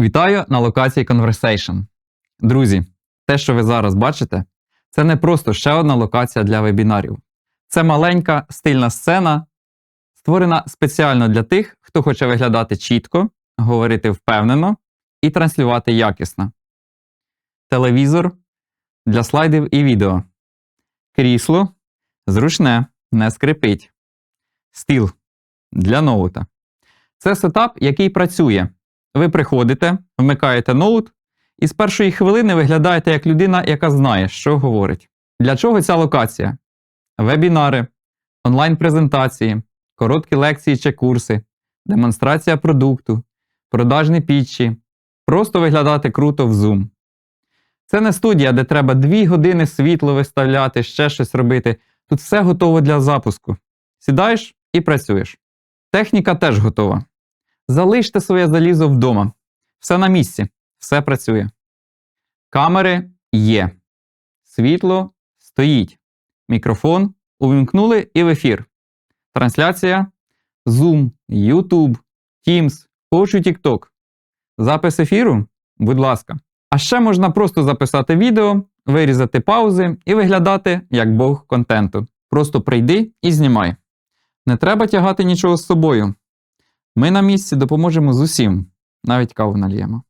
Вітаю на локації Conversation. Друзі, те, що ви зараз бачите, це не просто ще одна локація для вебінарів. Це маленька стильна сцена, створена спеціально для тих, хто хоче виглядати чітко, говорити впевнено і транслювати якісно. Телевізор для слайдів і відео. Крісло зручне, не скрипить. Стіл для ноута. Це сетап, який працює. Ви приходите, вмикаєте ноут і з першої хвилини виглядаєте як людина, яка знає, що говорить. Для чого ця локація? Вебінари, онлайн-презентації, короткі лекції чи курси, демонстрація продукту, продажні пітчі, просто виглядати круто в Zoom. Це не студія, де треба дві години світло виставляти, ще щось робити. Тут все готово для запуску. Сідаєш і працюєш. Техніка теж готова. Залиште своє залізо вдома. Все на місці, все працює. Камери є. Світло стоїть. Мікрофон увімкнули і в ефір. Трансляція Zoom, YouTube, Teams, хочу TikTok. Запис ефіру, будь ласка. А ще можна просто записати відео, вирізати паузи і виглядати як Бог контенту. Просто прийди і знімай. Не треба тягати нічого з собою. Ми на місці допоможемо з усім, навіть каву нальємо.